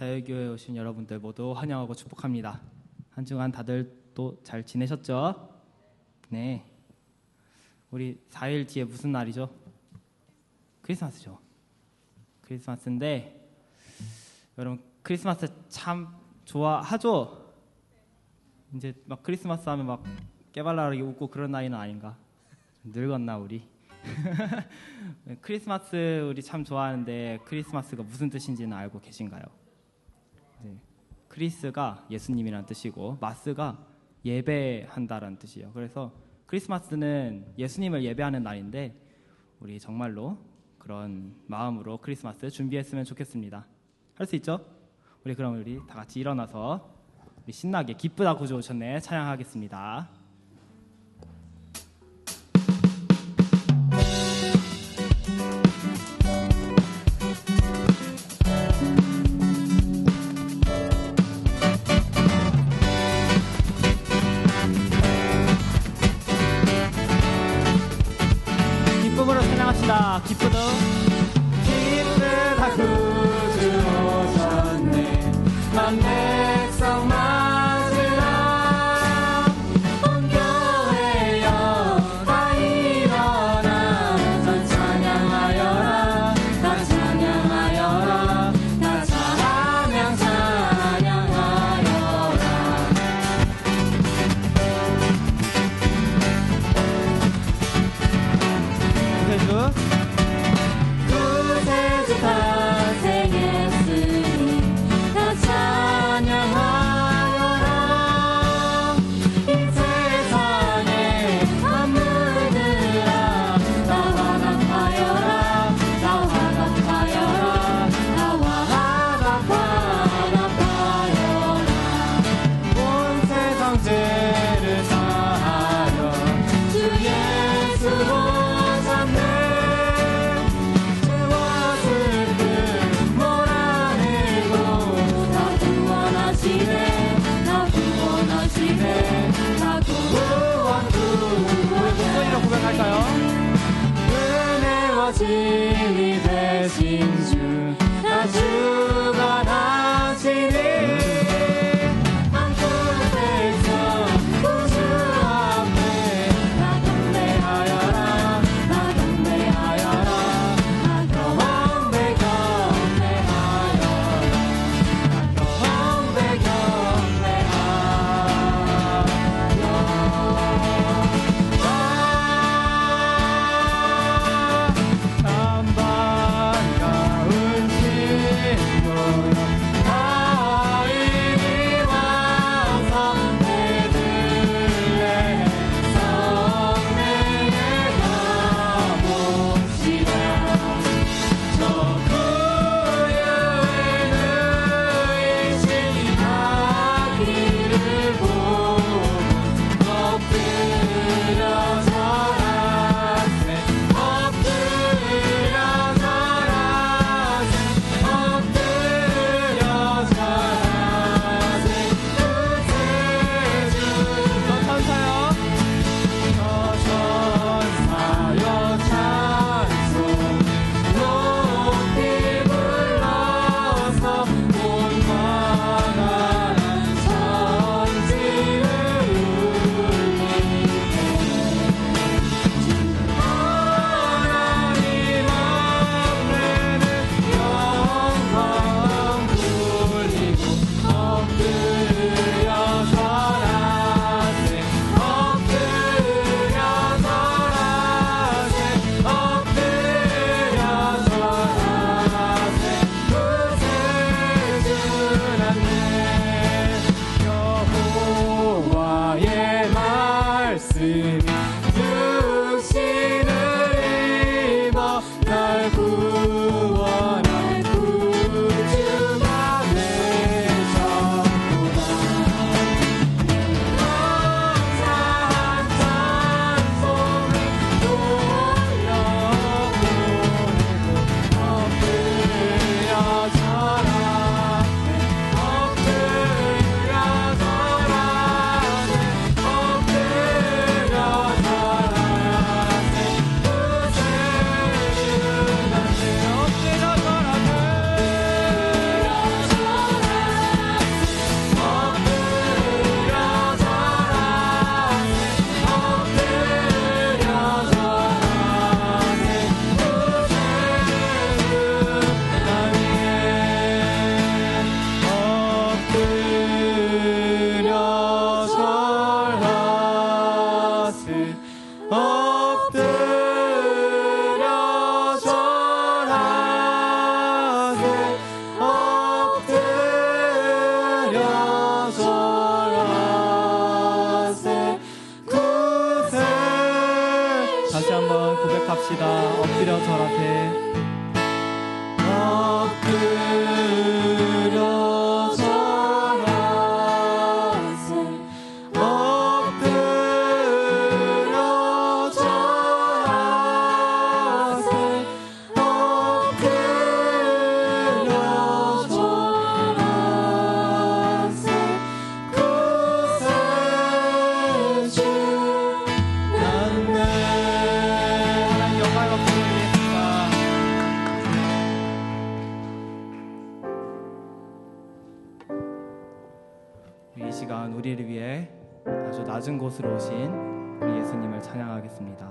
자유교회에 오신 여러분들 모두 환영하고 축복합니다. 한 주간 다들 또 잘 지내셨죠? 네. 우리 4일 뒤에 무슨 날이죠? 크리스마스죠. 크리스마스인데 여러분 크리스마스 참 좋아하죠? 이제 막 크리스마스 하면 막 깨발랄하게 웃고 그런 나이는 아닌가? 늙었나 우리? 크리스마스 우리 참 좋아하는데 크리스마스가 무슨 뜻인지는 알고 계신가요? 네. 크리스가 예수님이라는 뜻이고 마스가 예배한다라는 뜻이에요. 그래서 크리스마스는 예수님을 예배하는 날인데 우리 정말로 그런 마음으로 크리스마스 준비했으면 좋겠습니다. 할 수 있죠? 우리 그럼 우리 다 같이 일어나서 우리 신나게 기쁘다 구주 오셨네 찬양하겠습니다. 기쁨으로 찬양합시다. 기쁘다. 기쁘다 구주 오셨네. 만백 고백합시다. 엎드려 절 앞에. 엎드려 이 시간 우리를 위해 아주 낮은 곳으로 오신 우리 예수님을 찬양하겠습니다.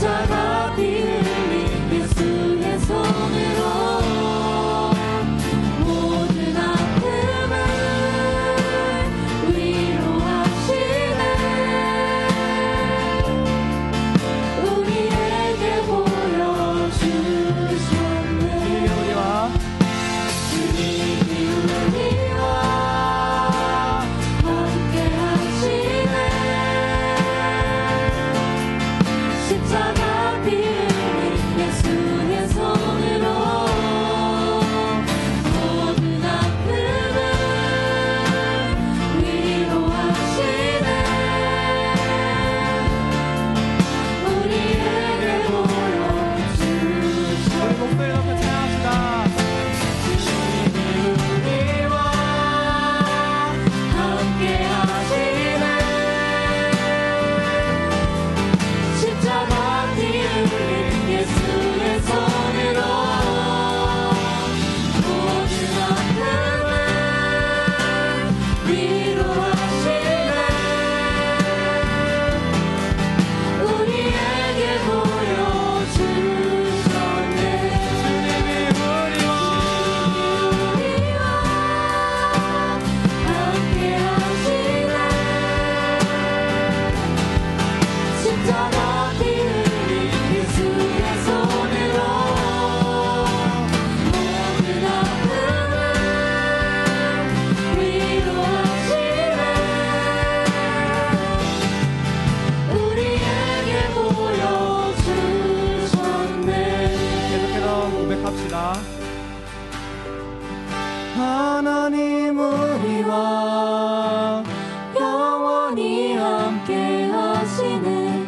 تراقي 하나님 우리와 영원히 함께 하시는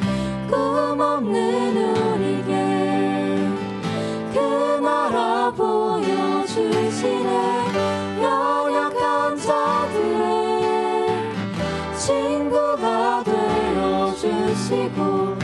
꿈없는 우리에게 그 나라 보여주시네. 연약한 자들의 친구가 되어주시고